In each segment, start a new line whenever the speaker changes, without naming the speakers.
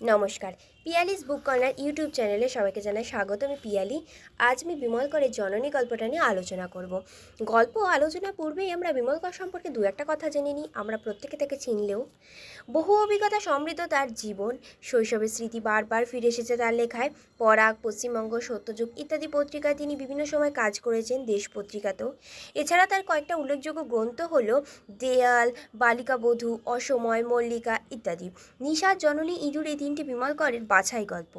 নমস্কার। পিয়ালিস বুক corner YouTube চ্যানেলে সবাইকে জানাই স্বাগত। আমি পিয়ালি। আজ আমি বিমল করের জননী গল্পটা নিয়ে আলোচনা করব। গল্প আলোচনা পূর্বেই আমরা বিমল কর সম্পর্কে দু একটা কথা জেনে নিই। আমরা প্রত্যেকে তাকে চিনলেও। বহু অভিজ্ঞতা সমৃদ্ধ তার জীবন। শৈশবের স্মৃতি বারবার ফিরে এসেছে তার লেখায়। পরাগ, পশ্চিমবঙ্গ, সত্যযুগ ইত্যাদি পত্রিকায় তিনি বিভিন্ন সময় কাজ করেছেন দেশ পত্রিকাতেও। এছাড়া তার কয়েকটা উল্লেখযোগ্য গ্রন্থ হলো দেয়াল, বালিকা বধূ, অসময়, মল্লিকা ইত্যাদি। নিশা, জননী, ইঁদুর এই তিনটি বিমল করের বাছাই গল্প।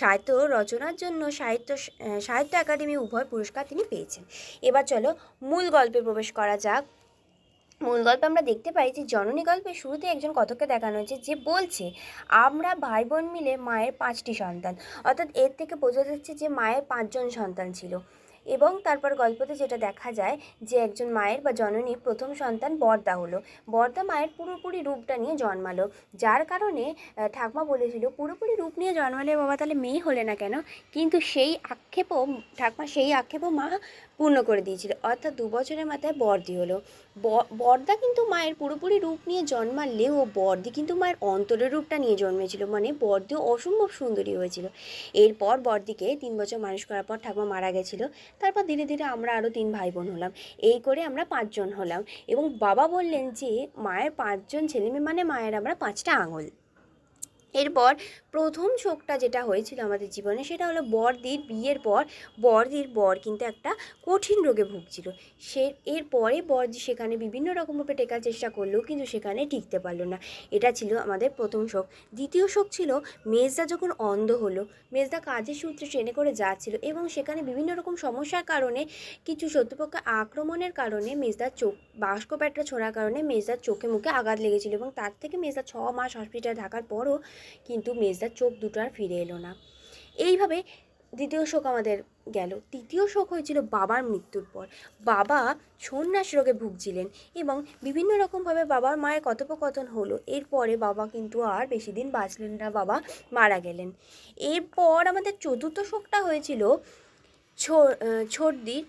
সাহিত্য রচনার জন্য সাহিত্য সাহিত্য একাডেমি উভয় পুরস্কার তিনি পেয়েছেন। এবার চলো মূল গল্পে প্রবেশ করা যাক। মূল গল্পে আমরা দেখতে পাই যে জননী গল্পের শুরুতে একজন কথককে দেখানো হয়েছে যে বলছে, আমরা ভাই বোন মিলে মায়ের পাঁচটি সন্তান। অর্থাৎ এর থেকে বোঝা যাচ্ছে যে মায়ের পাঁচজন সন্তান ছিল। এবং তারপর গল্পতে যেটা দেখা যায় যে একজন মায়ের বা জননীর প্রথম সন্তান বর্দা হলো। বর্দা মায়ের পুরোপুরি রূপটা নিয়ে জন্মালো। যার কারণে ঠাকমা বলেছিল, পুরোপুরি রূপ নিয়ে জন্মালে বাবা তাহলে মেয়ে হলে না কেন? কিন্তু সেই আক্ষেপও, ঠাকমা সেই আক্ষেপও মা পূর্ণ করে দিয়েছিল। অর্থাৎ দু বছরের মাথায় বর্দি হলো। বর্দা কিন্তু মায়ের পুরোপুরি রূপ নিয়ে জন্মালেও বর্দি কিন্তু মায়ের অন্তরের রূপটা নিয়ে জন্মেছিল। মানে বর্দিও অসম্ভব সুন্দরী হয়েছিল। এরপর বর্দিকে তিন বছর মানুষ করার পর ঠাকুমা মারা গেছিল। তারপর ধীরে ধীরে আমরা আরও তিন ভাই বোন হলাম। এই করে আমরা পাঁচজন হলাম এবং বাবা বললেন যে, মায়ের পাঁচজন ছেলে মেয়ে মানে মায়ের আমরা পাঁচটা আঙুল। এরপর প্রথম শোকটা যেটা হয়েছিল আমাদের জীবনে সেটা হলো বরদির বিয়ের পর, বরদির বর কিন্তু একটা কঠিন রোগে ভুগছিল। সে এরপরে বরদি সেখানে বিভিন্ন রকমভাবে টেকার চেষ্টা করলেও কিন্তু সেখানে টিকতে পারল না। এটা ছিল আমাদের প্রথম শোক। দ্বিতীয় শোক ছিল মেজদা যখন অন্ধ হলো, মেজদা কাজের সূত্রে ট্রেনে করে যাচ্ছিল এবং সেখানে বিভিন্ন রকম সমস্যার কারণে, কিছু শত্রুপক্ষ আক্রমণের কারণে মেজদার চোখ বাস্ক প্যাটটা ছোড়ার কারণে মেজদার চোখে মুখে আঘাত লেগেছিল এবং তার থেকে মেজদা ছ মাস হসপিটালে থাকার পরও কিন্তু মেজদার চোখ দুটো আর ফিরে এলো না। এইভাবে দ্বিতীয় শোক আমাদের গেল। তৃতীয় শোক হয়েছিল বাবার মৃত্যুর পর। বাবা সন্ন্যাস রোগে ভুগছিলেন এবং বিভিন্ন রকমভাবে বাবার মায়ের কথোপকথন হলো। এরপরে বাবা কিন্তু আর বেশি দিন বাঁচলেন না বাবা মারা গেলেন। এরপর আমাদের চতুর্থ শোকটা হয়েছিল ছো- আহ, ছোটদির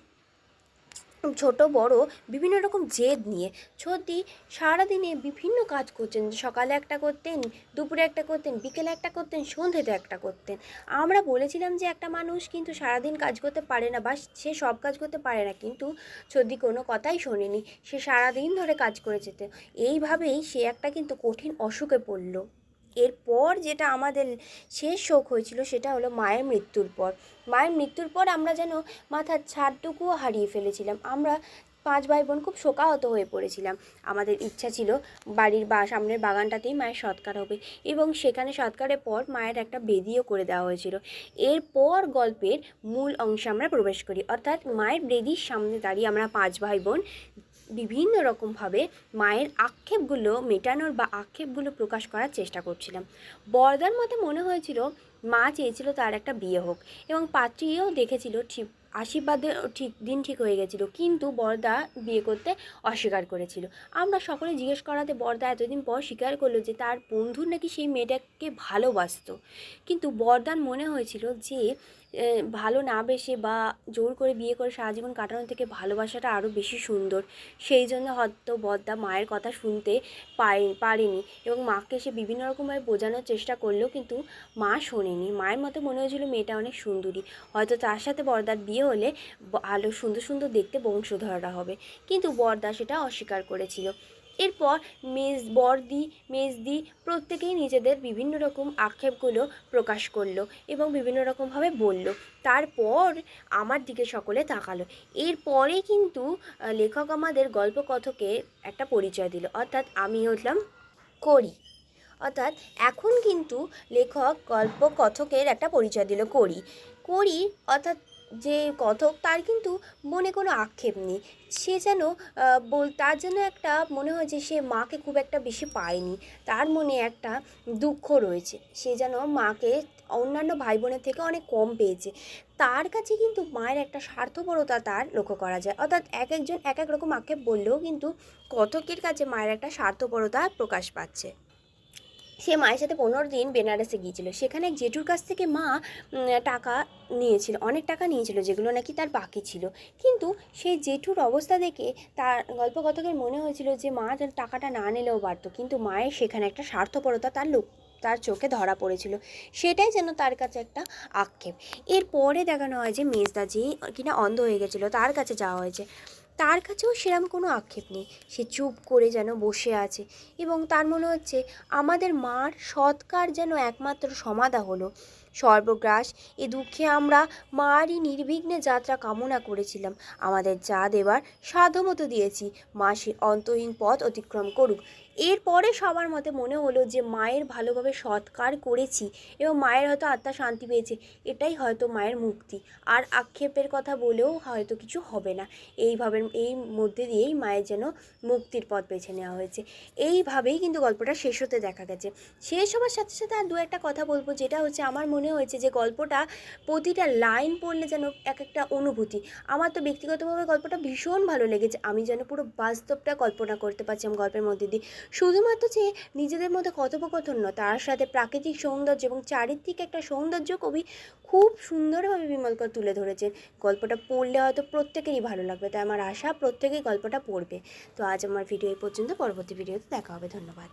ছোট, বড় বিভিন্ন রকম জেদ নিয়ে। ছোটদি সারাদিনে বিভিন্ন কাজ করছেন। সকালে একটা করতেন, দুপুরে একটা করতেন, বিকেলে একটা করতেন, সন্ধ্যেতে একটা করতেন। আমরা বলেছিলাম যে একটা মানুষ কিন্তু সারাদিন কাজ করতে পারে না বা সে সব কাজ করতে পারে না। কিন্তু সর্দি কোনো কথাই শোনেনি। সে সারাদিন ধরে কাজ করে যেত। এইভাবেই সে একটা কিন্তু কঠিন অসুখে পড়ল। এরপর যেটা আমাদের শেষ শোক হয়েছিল সেটা হলো মায়ের মৃত্যুর পর। মায়ের মৃত্যুর পর আমরা যেন মাথার ছাদটুকুও হারিয়ে ফেলেছিলাম। আমরা পাঁচ ভাই বোন খুব শোকাহত হয়ে পড়েছিলাম। আমাদের ইচ্ছা ছিল বাড়ির বা সামনের বাগানটাতেই মায়ের সৎকার হবে এবং সেখানে সৎকারের পর মায়ের একটা বেদিও করে দেওয়া হয়েছিল। এরপর গল্পের মূল অংশে আমরা প্রবেশ করি। অর্থাৎ মায়ের বেদির সামনে দাঁড়িয়ে আমরা পাঁচ ভাই বোন বিভিন্ন রকমভাবে মায়ের আক্ষেপগুলো মেটানোর বা আক্ষেপগুলো প্রকাশ করার চেষ্টা করছিলাম। বরদার মতে মনে হয়েছিল, মা চেয়েছিল তার একটা বিয়ে হোক এবং পাত্রীও দেখেছিল ঠিক, আশীর্বাদে ঠিক, দিন ঠিক হয়ে গেছিল। কিন্তু বরদা বিয়ে করতে অস্বীকার করেছিল। আমরা সকলে জিজ্ঞেস করাতে বরদা এতদিন পর স্বীকার করল যে তার বন্ধু নাকি সেই মেয়েটাকে ভালোবাসতো। কিন্তু বরদার মনে হয়েছিল যে ভালো না বেসে বা জোর করে বিয়ে করে সারা জীবন কাটানোর থেকে ভালোবাসাটা আরও বেশি সুন্দর। সেই জন্য হয়তো বদ্দা মায়ের কথা শুনতে পারে পারেনি এবং মাকে সে বিভিন্ন রকমভাবে বোঝানোর চেষ্টা করলেও কিন্তু মা শোনেনি। মায়ের মতো মনে হয়েছিল মেয়েটা অনেক সুন্দরী। হয়তো তার সাথে বরদার বিয়ে হলে ভালো সুন্দর সুন্দর দেখতে বংশধররা হবে। কিন্তু বরদা সেটা অস্বীকার করেছিল। এরপর মেজ বরদি, মেজদি প্রত্যেকেই নিজেদের বিভিন্ন রকম আক্ষেপগুলো প্রকাশ করল এবং বিভিন্ন রকমভাবে বলল। তারপর আমার দিকে সকলে তাকালো। এরপরে কিন্তু লেখক আমাদের গল্পকথকে একটা পরিচয় দিল। অর্থাৎ আমি হলাম করি। অর্থাৎ এখন কিন্তু লেখক গল্প কথকের একটা পরিচয় দিল করি। করি অর্থাৎ যে কথক, তার কিন্তু মনে কোনো আক্ষেপ নেই। সে যেন বল, তার যেন একটা মনে হয় যে সে মাকে খুব একটা বেশি পায়নি। তার মনে একটা দুঃখ রয়েছে। সে যেন মাকে অন্যান্য ভাই বোনের থেকে অনেক কম পেয়েছে। তার কাছে কিন্তু মায়ের একটা স্বার্থপরতা তার লক্ষ্য করা যায়। অর্থাৎ এক একজন এক এক রকম আক্ষেপ বললেও কিন্তু কথকের কাছে মায়ের একটা স্বার্থপরতা প্রকাশ পাচ্ছে। সে মায়ের সাথে পনেরো দিন বেনারসে গিয়েছিল। সেখানে জেঠুর কাছ থেকে মা টাকা নিয়েছিল, অনেক টাকা নিয়েছিল, যেগুলো নাকি তার বাকি ছিল। কিন্তু সেই জেঠুর অবস্থা দেখে তার গল্পকথকের মনে হয়েছিল যে, মা টাকাটা না নিলেও পারতো। কিন্তু মায়ের সেখানে একটা স্বার্থপরতা তার লোক, তার চোখে ধরা পড়েছিল। সেটাই যেন তার কাছে একটা আক্ষেপ। এরপরে দেখানো হয় যে মেজদা যে কিনা অন্ধ হয়ে গেছিল, তার কাছে যাওয়া হয়েছে। তার কাছেও সেরম কোনো আক্ষেপ নেই। সে চুপ করে যেন বসে আছে এবং তার মনে হচ্ছে আমাদের মার সৎকার যেন একমাত্র সমাধা হলো। সর্বগ্রাস, এ দুঃখে আমরা মারই নির্বিঘ্নে যাত্রা কামনা করেছিলাম। আমাদের যা দেবার সাধ্যমতো দিয়েছি। মা সে অন্তহীন পথ অতিক্রম করুক। এরপরে সবার মতে মনে হলো যে মায়ের ভালোভাবে সৎকার করেছি এবং মায়ের হয়তো আত্মা শান্তি পেয়েছে, এটাই হয়তো মায়ের মুক্তি। আর আক্ষেপের কথা বলেও হয়তো কিছু হবে না। এইভাবে এই মধ্যে দিয়েই মায়ের যেন মুক্তির পথ বেছে নেওয়া হয়েছে। এইভাবেই কিন্তু গল্পটা শেষ হতে দেখা গেছে। শেষ হওয়ার সাথে সাথে আর দু একটা কথা বলব, যেটা হচ্ছে আমার মনে হয়েছে যে গল্পটা প্রতিটা লাইন পড়লে যেন এক একটা অনুভূতি। আমার তো ব্যক্তিগতভাবে গল্পটা ভীষণ ভালো লেগেছে। আমি যেন পুরো বাস্তবটা কল্পনা করতে পারছি পারছিলাম গল্পের মধ্যে দিয়ে। শুধুমাত্র যে নিজেদের মধ্যে কথোপকথন নয়, তার সাথে প্রাকৃতিক সৌন্দর্য এবং চারিত্রিক একটা সৌন্দর্য কবি খুব সুন্দরভাবে বিমলকর তুলে ধরেছেন। গল্পটা পড়লে হয়তো প্রত্যেকেরই ভালো লাগবে, তাই আমার আশা প্রত্যেকেই গল্পটা পড়বে। তো আজ আমার ভিডিও এই পর্যন্ত, পরবর্তী ভিডিওতে দেখা হবে, ধন্যবাদ।